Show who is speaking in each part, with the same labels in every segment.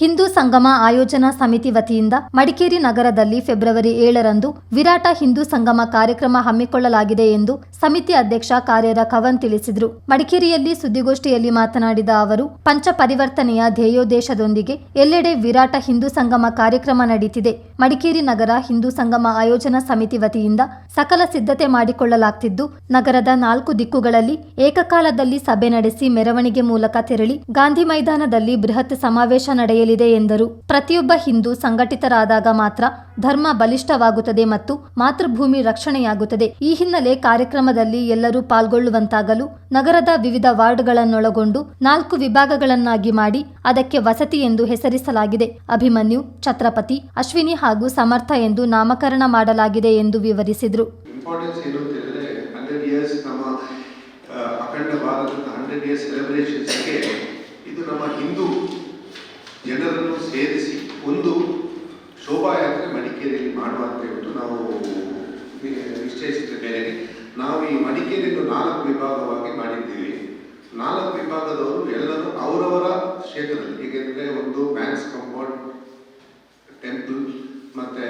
Speaker 1: ಹಿಂದೂ ಸಂಗಮ ಆಯೋಜನಾ ಸಮಿತಿ ವತಿಯಿಂದ ಮಡಿಕೇರಿ ನಗರದಲ್ಲಿ ಫೆಬ್ರವರಿ ಏಳರಂದು ವಿರಾಟ ಹಿಂದೂ ಸಂಗಮ ಕಾರ್ಯಕ್ರಮ ಹಮ್ಮಿಕೊಳ್ಳಲಾಗಿದೆ ಎಂದು ಸಮಿತಿ ಅಧ್ಯಕ್ಷ ಕಾರ್ಯರ ಕವನ್ ತಿಳಿಸಿದರು. ಮಡಿಕೇರಿಯಲ್ಲಿ ಸುದ್ದಿಗೋಷ್ಠಿಯಲ್ಲಿ ಮಾತನಾಡಿದ ಅವರು ಪಂಚ ಪರಿವರ್ತನೆಯ ಧ್ಯೇಯೋದ್ದೇಶದೊಂದಿಗೆ ಎಲ್ಲೆಡೆ ವಿರಾಟ ಹಿಂದೂ ಸಂಗಮ ಕಾರ್ಯಕ್ರಮ ನಡೀತಿದೆ. ಮಡಿಕೇರಿ ನಗರ ಹಿಂದೂ ಸಂಗಮ ಆಯೋಜನಾ ಸಮಿತಿ ವತಿಯಿಂದ ಸಕಲ ಸಿದ್ಧತೆ ಮಾಡಿಕೊಳ್ಳಲಾಗ್ತಿದ್ದು, ನಗರದ ನಾಲ್ಕು ದಿಕ್ಕುಗಳಲ್ಲಿ ಏಕಕಾಲದಲ್ಲಿ ಸಭೆ ನಡೆಸಿ ಮೆರವಣಿಗೆ ಮೂಲಕ ತೆರಳಿ ಗಾಂಧಿ ಮೈದಾನದಲ್ಲಿ ಬೃಹತ್ ಸಮಾವೇಶ ನಡೆಯಲಿದೆ ಎಂದರು. ಪ್ರತಿಯೊಬ್ಬ ಹಿಂದೂ ಸಂಘಟಿತರಾದಾಗ ಮಾತ್ರ ಧರ್ಮ ಬಲಿಷ್ಠವಾಗುತ್ತದೆ ಮತ್ತು ಮಾತೃಭೂಮಿ ರಕ್ಷಣೆಯಾಗುತ್ತದೆ. ಈ ಹಿನ್ನೆಲೆ ಕಾರ್ಯಕ್ರಮದಲ್ಲಿ ಎಲ್ಲರೂ ಪಾಲ್ಗೊಳ್ಳುವಂತಾಗಲು ನಗರದ ವಿವಿಧ ವಾರ್ಡ್ಗಳನ್ನೊಳಗೊಂಡು ನಾಲ್ಕು ವಿಭಾಗಗಳನ್ನಾಗಿ ಮಾಡಿ ಅದಕ್ಕೆ ವಸತಿ ಎಂದು ಹೆಸರಿಸಲಾಗಿದೆ. ಅಭಿಮನ್ಯು, ಛತ್ರಪತಿ, ಅಶ್ವಿನಿ ಹಾಗೂ ಸಮರ್ಥ ಎಂದು ನಾಮಕರಣ ಮಾಡಲಾಗಿದೆ ಎಂದು ವಿವರಿಸಿದರು.
Speaker 2: ಇದು ನಮ್ಮ ಹಿಂದೂ ಜನರನ್ನು ಸೇರಿಸಿ ಒಂದು ಶೋಭಾಯಾತ್ರೆ ಮಡಿಕೇರಿಯಲ್ಲಿ ಮಾಡುವ ಅಂತ ಹೇಳ್ಬಿಟ್ಟು ನಾವು ನಿಶ್ಚಯಿಸಿದ ಮೇಲೆ ನಾವು ಈ ಮಡಿಕೇರಿಯನ್ನು ನಾಲ್ಕು ವಿಭಾಗವಾಗಿ ಮಾಡಿದ್ದೀವಿ. ನಾಲ್ಕು ವಿಭಾಗದವರು ಎಲ್ಲರೂ ಅವರವರ ಕ್ಷೇತ್ರದಲ್ಲಿ ಏಕೆಂದರೆ ಒಂದು ಮ್ಯಾನ್ಸ್ ಕಂಪೌಂಡ್ ಟೆಂಪಲ್, ಮತ್ತೆ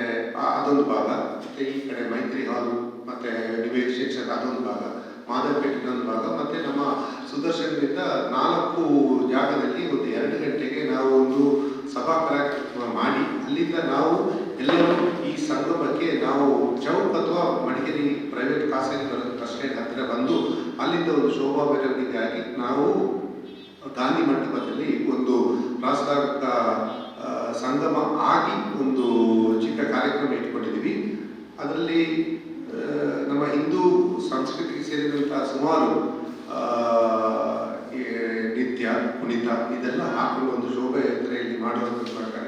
Speaker 2: ಅದೊಂದು ಭಾಗ, ಮತ್ತು ಈ ಕಡೆ ಮೈತ್ರಿ ಹಾಲ್, ಮತ್ತು ಡಿಬೇಟ್ ಸೆಕ್ಷನ್ ಅದೊಂದು ಭಾಗ ಮಾಧವಪೇಟೆ ಒಂದು ಭಾಗ, ಮತ್ತೆ ನಮ್ಮ ಸುದರ್ಶನದಿಂದ ನಾಲ್ಕು ಜಾಗದಲ್ಲಿ ಒಂದು ಎರಡು ಗಂಟೆಗೆ ನಾವು ಒಂದು ಸಭಾ ಕಾರ್ಯಕ್ರಮ ಮಾಡಿ, ಅಲ್ಲಿಂದ ನಾವು ಎಲ್ಲರೂ ಈ ಸಂಗಮಕ್ಕೆ ನಾವು ಚೌಕ್ ಅಥವಾ ಮಡಿಕೇರಿ ಪ್ರೈವೇಟ್ ಖಾಸಗಿ ಅಷ್ಟೇ, ಹತ್ತಿರ ಬಂದು ಅಲ್ಲಿಂದ ಒಂದು ಶೋಭಾ ಮೆರವಣಿಗೆಯಾಗಿ ನಾವು ಗಾಂಧಿ ಮಂಟಪದಲ್ಲಿ ಒಂದು ಪ್ರಾಸ್ತಾವಿಕ ಸಂಗಮ ಆಗಿ ಒಂದು ಚಿಕ್ಕ ಕಾರ್ಯಕ್ರಮ ಇಟ್ಕೊಂಡಿದ್ದೀವಿ. ಅದರಲ್ಲಿ ನಮ್ಮ ಹಿಂದೂ ಸಂಸ್ಕೃತಿಗೆ ಸೇರಿದಂತಹ ಸುಮಾರು ನೃತ್ಯ ಕುಣಿತ ಇದೆಲ್ಲ ಹಾಕೊಂಡು ಒಂದು ಶೋಭಾಯಾತ್ರೆಯಲ್ಲಿ ಮಾಡುವಂಥ ಪ್ರಕಾರ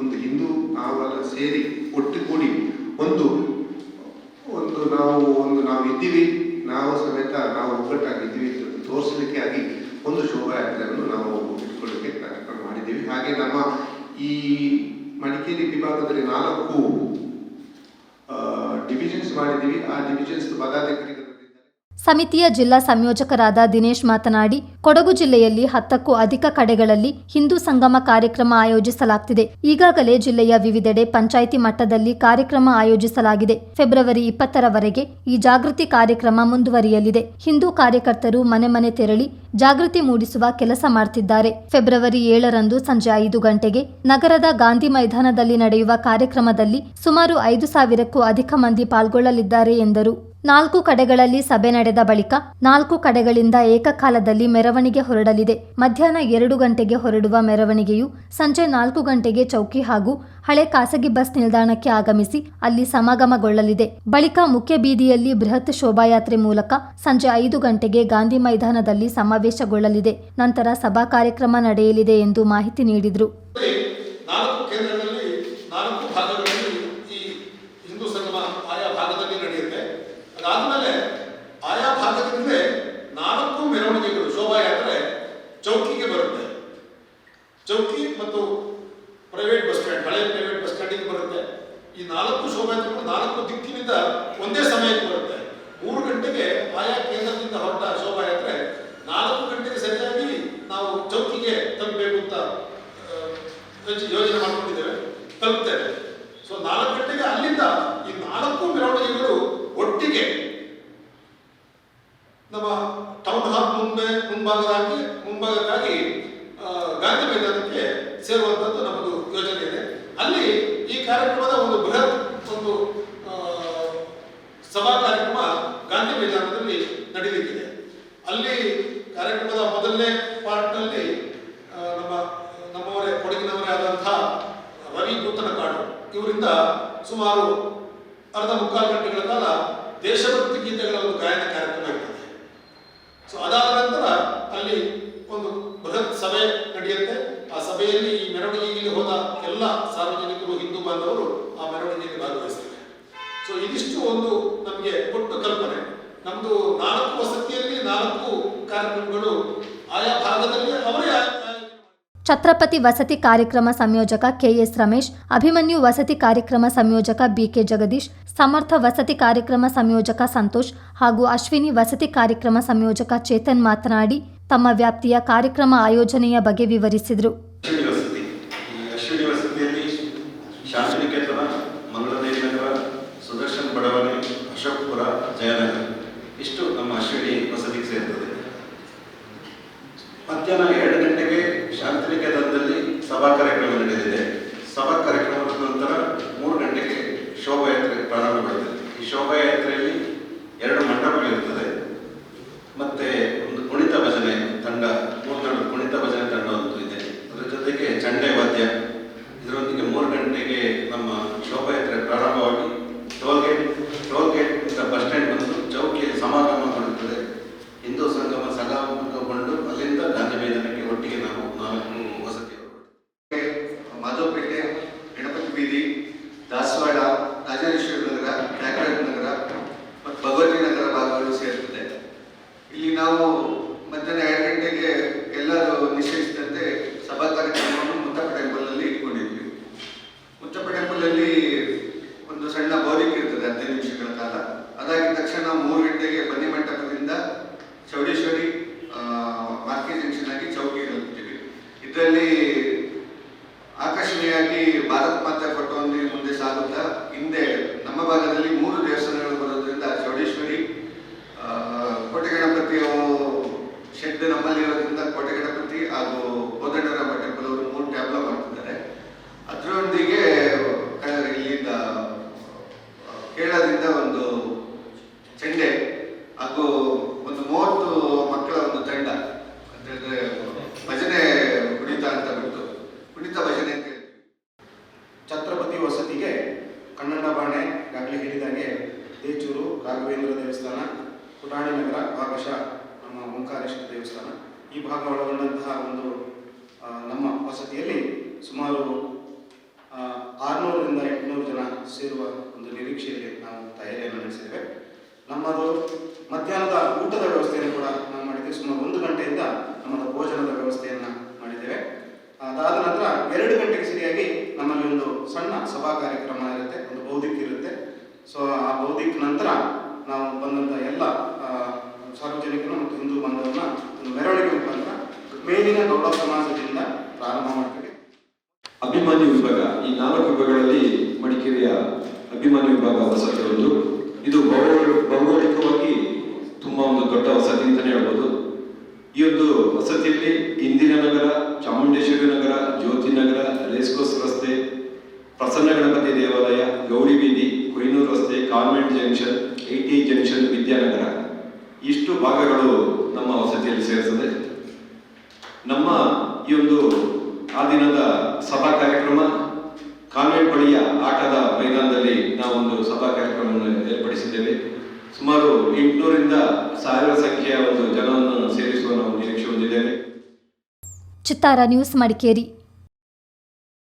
Speaker 2: ಒಂದು ಹಿಂದೂ ನಾವೆಲ್ಲ ಸೇರಿ ಒಟ್ಟುಗೂಡಿ ಒಂದು ಒಂದು ನಾವು ಒಂದು ನಾವು ಇದ್ದೀವಿ, ನಾವು ಸಮೇತ ನಾವು ಒಗ್ಗಟ್ಟಾಗಿದ್ದೀವಿ ತೋರಿಸಲಿಕ್ಕೆ ಆಗಿ ಒಂದು ಶೋಭಾಯಾತ್ರೆಯನ್ನು ನಾವು ಇಟ್ಕೊಳ್ಳಿಕ್ಕೆ ಕಾರ್ಯಕ್ರಮ ಮಾಡಿದ್ದೀವಿ. ಹಾಗೆ ನಮ್ಮ ಈ ಮಡಿಕೇರಿ ವಿಭಾಗದಲ್ಲಿ ನಾಲ್ಕು ಡಿವಿಷನ್ಸ್ ಮಾಡಿದ್ದೀವಿ. ಆ ಡಿವಿಷನ್ಸ್ ಪದಾಧಿಕಾರಿಗಳಿದ್ದಾರೆ
Speaker 1: ಸಮಿತಿಯ ಜಿಲ್ಲಾ ಸಂಯೋಜಕರಾದ ದಿನೇಶ್ ಮಾತನಾಡಿ, ಕೊಡಗು ಜಿಲ್ಲೆಯಲ್ಲಿ ಹತ್ತಕ್ಕೂ ಅಧಿಕ ಕಡೆಗಳಲ್ಲಿ ಹಿಂದೂ ಸಂಗಮ ಕಾರ್ಯಕ್ರಮ ಆಯೋಜಿಸಲಾಗ್ತಿದೆ. ಈಗಾಗಲೇ ಜಿಲ್ಲೆಯ ವಿವಿಧೆಡೆ ಪಂಚಾಯಿತಿ ಮಟ್ಟದಲ್ಲಿ ಕಾರ್ಯಕ್ರಮ ಆಯೋಜಿಸಲಾಗಿದೆ. ಫೆಬ್ರವರಿ ಇಪ್ಪತ್ತರವರೆಗೆ ಈ ಜಾಗೃತಿ ಕಾರ್ಯಕ್ರಮ ಮುಂದುವರಿಯಲಿದೆ. ಹಿಂದೂ ಕಾರ್ಯಕರ್ತರು ಮನೆ ಮನೆ ತೆರಳಿ ಜಾಗೃತಿ ಮೂಡಿಸುವ ಕೆಲಸ ಮಾಡ್ತಿದ್ದಾರೆ. ಫೆಬ್ರವರಿ ಏಳರಂದು ಸಂಜೆ ಐದು ಗಂಟೆಗೆ ನಗರದ ಗಾಂಧಿ ಮೈದಾನದಲ್ಲಿ ನಡೆಯುವ ಕಾರ್ಯಕ್ರಮದಲ್ಲಿ ಸುಮಾರು ಐದು ಸಾವಿರಕ್ಕೂ ಅಧಿಕ ಮಂದಿ ಪಾಲ್ಗೊಳ್ಳಲಿದ್ದಾರೆ ಎಂದರು. ನಾಲ್ಕು ಕಡೆಗಳಲ್ಲಿ ಸಭೆ ನಡೆದ ಬಳಿಕ ನಾಲ್ಕು ಕಡೆಗಳಿಂದ ಏಕಕಾಲದಲ್ಲಿ ಮೆರವಣಿಗೆ ಹೊರಡಲಿದೆ. ಮಧ್ಯಾಹ್ನ ಎರಡು ಗಂಟೆಗೆ ಹೊರಡುವ ಮೆರವಣಿಗೆಯು ಸಂಜೆ ನಾಲ್ಕು ಗಂಟೆಗೆ ಚೌಕಿ ಹಾಗೂ ಹಳೆ ಖಾಸಗಿ ಬಸ್ ನಿಲ್ದಾಣಕ್ಕೆ ಆಗಮಿಸಿ ಅಲ್ಲಿ ಸಮಾಗಮಗೊಳ್ಳಲಿದೆ. ಬಳಿಕ ಮುಖ್ಯ ಬೀದಿಯಲ್ಲಿ ಬೃಹತ್ ಶೋಭಾಯಾತ್ರೆ ಮೂಲಕ ಸಂಜೆ ಐದು ಗಂಟೆಗೆ ಗಾಂಧಿ ಮೈದಾನದಲ್ಲಿ ಸಮಾವೇಶಗೊಳ್ಳಲಿದೆ. ನಂತರ ಸಭಾ ಕಾರ್ಯಕ್ರಮ ನಡೆಯಲಿದೆ ಎಂದು ಮಾಹಿತಿ ನೀಡಿದರು
Speaker 3: ನಾಲ್ಕು ಕೇಂದ್ರಗಳಲ್ಲಿ ನಾಲ್ಕು ಭಾಗಗಳಲ್ಲಿ ಈ ಹಿಂದೂ ಸಂಗಮ ಆಯಾ ಭಾಗದಲ್ಲಿ ನಡೆಯುತ್ತೆ ಅದಾದ್ಮೇಲೆ ಆಯಾ ಭಾಗದಿಂದಲೇ ನಾಲ್ಕು ಮೆರವಣಿಗೆಗಳು ಶೋಭಾಯಾತ್ರೆ ಚೌಕಿಗೆ ಬರುತ್ತೆ ಚೌಕಿ ಮತ್ತು ಪ್ರೈವೇಟ್ ಬಸ್ ಸ್ಟ್ಯಾಂಡ್ ಹಳೆ ಪ್ರೈವೇಟ್ ಬಸ್ ಸ್ಟ್ಯಾಂಡಿಗೆ ಬರುತ್ತೆ ಈ ನಾಲ್ಕು ಶೋಭಾಯಾತ್ರೆಗಳು ಒಂದೇ ಸಮಯಕ್ಕೆ ಬರುತ್ತೆ. ಮೂರು ಗಂಟೆಗೆ ಆಯಾ ಕೇಂದ್ರದಿಂದ ಹೊರಟ ಶೋಭಾಯಾತ್ರೆ ನಾಲ್ಕು ಗಂಟೆಗೆ ಸರಿಯಾಗಿ ನಾವು ಚೌಕಿಗೆ ತಲುಪಬೇಕು ಅಂತ ಯೋಜನೆ ಮಾಡ್ಕೊಂಡಿದ್ದೇವೆ ತಲುಪ್ತೇವೆ ಸೊ ನಾಲ್ಕು ಗಂಟೆಗೆ ಅಲ್ಲಿಂದ ಈ ನಾಲ್ಕು ಮೆರವಣಿಗೆಗಳು ಒಟ್ಟಿಗೆ ನಮ್ಮ ಟೌನ್ ಹಾಲ್ ಮುಂದೆ ಮುಂಭಾಗದಾಗಿ ಮುಂಭಾಗಕ್ಕಾಗಿ ಆ, ಗಾಂಧಿ ಮೈದಾನಕ್ಕೆ ಸೇರುವಂಥದ್ದು ನಮ್ಮದು ಯೋಜನೆ ಇದೆ ಅಲ್ಲಿ ಈ ಕಾರ್ಯಕ್ರಮದ ಒಂದು ಬೃಹತ್ ಒಂದು ಆ, ಸಭಾ ಕಾರ್ಯಕ್ರಮ ಗಾಂಧಿ ಮೈದಾನದಲ್ಲಿ ನಡೀಲಿಕ್ಕಿದೆ. ಅಲ್ಲಿ ಕಾರ್ಯಕ್ರಮದ ಮೊದಲನೇ ಪಾರ್ಟ್ನಲ್ಲಿ ನಮ್ಮ, ನಮ್ಮವರೇ, ಕೊಡಗಿನವರೇ ಆದಂತಹ ರವಿ ಕಾಡು. ಇವರಿಂದ ಸುಮಾರು ಅರ್ಧ ಮುಕ್ಕಾಲು ಗಂಟೆಗಳ ಕಾಲ ದೇಶಭಕ್ತಿ ಗೀತೆಗಳ ಒಂದು ಗಾಯನ ಕಾರ್ಯಕ್ರಮ ಇರ್ತದೆ ಸೊ ಅದಾದ ನಂತರ ಅಲ್ಲಿ ಒಂದು ಬೃಹತ್ ಸಭೆ ನಡೆಯುತ್ತೆ. ಆ ಸಭೆಯಲ್ಲಿ ಈ ಮೆರವಣಿಗೆಯಲ್ಲಿ ಹೋದ ಎಲ್ಲ ಸಾರ್ವಜನಿಕರು, ಹಿಂದೂ ಬಾಂಧವರು ಸೊ ಇದಿಷ್ಟು ಒಂದು ನಮಗೆ ಒಟ್ಟು ಕಲ್ಪನೆ ನಮ್ದು ನಾಲ್ಕು ವಸತಿಯಲ್ಲಿ ನಾಲ್ಕು ಕಾರ್ಯಕ್ರಮಗಳು ಆಯಾ ಭಾಗದಲ್ಲಿ ಅವರೇ.
Speaker 1: ಛತ್ರಪತಿ ವಸತಿ ಕಾರ್ಯಕ್ರಮ ಸಂಯೋಜಕ ಕೆಎಸ್ ರಮೇಶ್, ಅಭಿಮನ್ಯು ವಸತಿ ಕಾರ್ಯಕ್ರಮ ಸಂಯೋಜಕ ಬಿಕೆ ಜಗದೀಶ್, ಸಮರ್ಥ ವಸತಿ ಕಾರ್ಯಕ್ರಮ ಸಂಯೋಜಕ ಸಂತೋಷ್ ಹಾಗೂ ಅಶ್ವಿನಿ ವಸತಿ ಕಾರ್ಯಕ್ರಮ ಸಂಯೋಜಕ ಚೇತನ್ ಮಾತನಾಡಿ, ತಮ್ಮ ವ್ಯಾಪ್ತಿಯ ಕಾರ್ಯಕ್ರಮ ಆಯೋಜನೆಯ ಬಗ್ಗೆ ವಿವರಿಸಿದರು
Speaker 4: ಸೇರ್ತದೆ. ಮಧ್ಯಾಹ್ನ ಎರಡು ಗಂಟೆಗೆ ಶಾಂತಿನಿಕೇತನದಲ್ಲಿ ಸಭಾ
Speaker 5: ಇದರಲ್ಲಿ ಆಕರ್ಷಣೀಯವಾಗಿ ಭಾರತ್ ಮಾತಾ ಫೋಟೋ ಒಂದು ಮುಂದೆ ಸಾಗುತ್ತಾ ಹಿಂದೆ ನಮ್ಮ ಭಾಗದಲ್ಲಿ ಮೂರು ದೇವಸ್ಥಾನಗಳು ಬರೋದ್ರಿಂದ ಚೌಡೇಶ್ವರಿ ಆ, ಕೋಟೆ ಗಣಪತಿ ಶೆಡ್ ನಮ್ಮಲ್ಲಿ ಇರೋದ್ರಿಂದ ಕೋಟೆ ಗಣಪತಿ ಹಾಗೂ ಕೋದಂಡರಾಮ ಟೆಂಪಲ್ ಅವರು ಮೂರು ಟ್ಯಾಬ್ಲ ಮಾಡ್ತಿದ್ದಾರೆ ಅದರೊಂದಿಗೆ ಕ- ಇಲ್ಲಿಂದ ಆ, ಕೇರಳದಿಂದ ಒಂದು ಚೆಂಡೆ ಹಾಗೂ ಒಂದು ಮೂವತ್ತು ಮಕ್ಕಳ ಒಂದು ತಂಡ ಅಂತ ಹೇಳಿದ್ರೆ ಭಜನೆ ಕುಣಿತ ಅಂತ ಬಿಟ್ಟು ಕುಣಿತ ಭಜನೆ ಅಂತ ಹೇಳ್ತೀವಿ
Speaker 6: ಛತ್ರಪತಿ ವಸತಿಗೆ ಕನ್ನಡ ಬಾಣೆ ಈಗಾಗಲೇ ಹೇಳಿದಾಗೆ ದೇಚೂರು ರಾಘವೇಂದ್ರ ದೇವಸ್ಥಾನ ಪುಟಾಣಿ ನಗರ ಭಾಗಶಃ ನಮ್ಮ ಓಂಕಾರೇಶ್ವರ ದೇವಸ್ಥಾನ ಈ ಭಾಗ ಒಳಗೊಂಡಂತಹ ಒಂದು ಆ, ನಮ್ಮ ವಸತಿಯಲ್ಲಿ ಸುಮಾರು ಆ, ಆರುನೂರರಿಂದ ಎಂಟುನೂರು ಜನ ಸೇರುವ ಒಂದು ನಿರೀಕ್ಷೆಯಲ್ಲಿ ನಾವು ತಯಾರಿಯನ್ನು ನಡೆಸಿದ್ದೇವೆ. ನಮ್ಮದು ಮಧ್ಯಾಹ್ನದ ಊಟದ ವ್ಯವಸ್ಥೆಯನ್ನು ಕೂಡ ನಾವು ಮಾಡಿದ್ದೇವೆ. ಸುಮಾರು ಒಂದು ಗಂಟೆಯಿಂದ ನಮ್ಮದು ಭೋಜನದ ವ್ಯವಸ್ಥೆಯನ್ನು ಮಾಡಿದ್ದೇವೆ. ಅದಾದ ನಂತರ ಎರಡು ಗಂಟೆಗೆ ಸರಿಯಾಗಿ ನಮ್ಮಲ್ಲಿ ಒಂದು ಸಣ್ಣ ಸಭಾ ಕಾರ್ಯಕ್ರಮ ಇರುತ್ತೆ, ಒಂದು ಬೌದ್ಧಿಕ ಇರುತ್ತೆ. ಸೊ ಆ ಬೌದ್ಧಿಕ ನಂತರ ನಾವು ಬಂದಂಥ ಎಲ್ಲ ಸಾರ್ವಜನಿಕರು ಮತ್ತು ಹಿಂದೂ ಬಾಂಧವರನ್ನ ಒಂದು ಮೆರವಣಿಗೆ ಮುಖಾಂತರ ಮೇಲಿನ ಗೌಡ ಸಮಾಜದಿಂದ ಪ್ರಾರಂಭ ಮಾಡ್ತೀವಿ.
Speaker 7: ಅಭಿಮಾನ್ಯು ವಿಭಾಗ. ಈ ನಾಲ್ಕು ವಿಭಾಗಗಳಲ್ಲಿ ಮಡಿಕೇರಿಯ ಅಭಿಮಾನಿ ವಿಭಾಗ ವಸತಿ ಒಂದು. ಇದು ಭೌಗೋಳ- ಭೌಗೋಳಿಕವಾಗಿ ತುಂಬಾ ಒಂದು ದೊಡ್ಡ ವಸತಿ ಅಂತಲೇ ಹೇಳ್ಬೋದು. ಈ ಒಂದು ವಸತಿಯಲ್ಲಿ ಇಂದಿನ ನಗರ, ಚಾಮುಂಡೇಶ್ವರಿ ನಗರ, ಜ್ಯೋತಿ ನಗರ, ರೇಸ್ಕೋಸ್ ರಸ್ತೆ ಪ್ರಸನ್ನ ಗಣಪತಿ ದೇವಾಲಯ, ಗೌರಿ ಬೀದಿ, ಕೊಯ್ನೂರು ರಸ್ತೆ, convent junction IT junction Vidyanagar ಇಷ್ಟು ಭಾಗಗಳು ನಮ್ಮ ವಸತಿಯಲ್ಲಿ ಸೇರಿಸುತ್ತದೆ ನಮ್ಮ ಈ ಒಂದು ಆ ದಿನದ ಸಭಾ ಕಾರ್ಯಕ್ರಮ ಕಾನ್ವೆಂಟ್ ಬಳಿಯ ಆಟದ ಮೈದಾನದಲ್ಲಿ ನಾವೊಂದು ಸಭಾ ಕಾರ್ಯಕ್ರಮವನ್ನು ಏರ್ಪಡಿಸಿದ್ದೇವೆ ಸುಮಾರು ಎಂಟುನೂರಿಂದ ಸಾವಿರ ಸಂಖ್ಯೆಯ ಒಂದು ಜನರನ್ನು ಸೇರಿಸುವ ನಾವು ನಿರೀಕ್ಷೆ ಹೊಂದಿದ್ದೇವೆ
Speaker 1: ಚಿತ್ತಾರ ನ್ಯೂಸ್ ಮಡಿಕೇರಿ.